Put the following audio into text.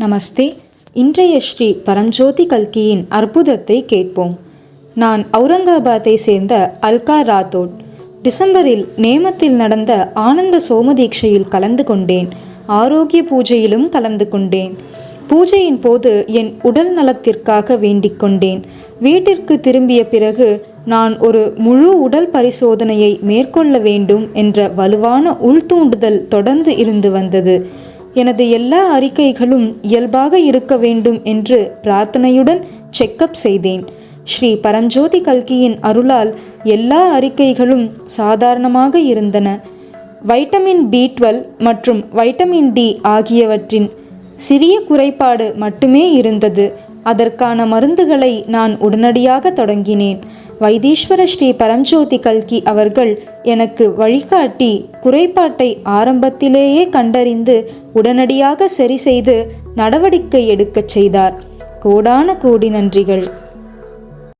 நமஸ்தே. இன்றைய ஸ்ரீ பரஞ்சோதி கல்கியின் அற்புதத்தை கேட்போம். நான் அவுரங்காபாத்தை சேர்ந்த அல்கா ராத்தோட். டிசம்பரில் நேமத்தில் நடந்த ஆனந்த சோமதீட்சையில் கலந்து கொண்டேன். ஆரோக்கிய பூஜையிலும் கலந்து கொண்டேன். பூஜையின் போது என் உடல் நலத்திற்காக வேண்டிக் கொண்டேன். வீட்டிற்கு திரும்பிய பிறகு நான் ஒரு முழு உடல் பரிசோதனையை மேற்கொள்ள வேண்டும் என்ற வலுவான உள்தூண்டுதல் தொடர்ந்து இருந்து வந்தது. எனது எல்லா அறிக்கைகளும் இயல்பாக இருக்க வேண்டும் என்று பிரார்த்தனையுடன் செக்கப் செய்தேன். ஸ்ரீ பரஞ்சோதி கல்கியின் அருளால் எல்லா அறிக்கைகளும் சாதாரணமாக இருந்தன. வைட்டமின் பி டுவெல் மற்றும் வைட்டமின் டி ஆகியவற்றின் சிறிய குறைபாடு மட்டுமே இருந்தது. அதற்கான மருந்துகளை நான் உடனடியாக தொடங்கினேன். வைத்தீஸ்வர ஸ்ரீ பரம்ஜோதி கல்கி அவர்கள் எனக்கு வழிகாட்டி குறைபாட்டை ஆரம்பத்திலேயே கண்டறிந்து உடனடியாக சரி செய்து நடவடிக்கை எடுக்கச் செய்தார். கோடான கோடி நன்றிகள்.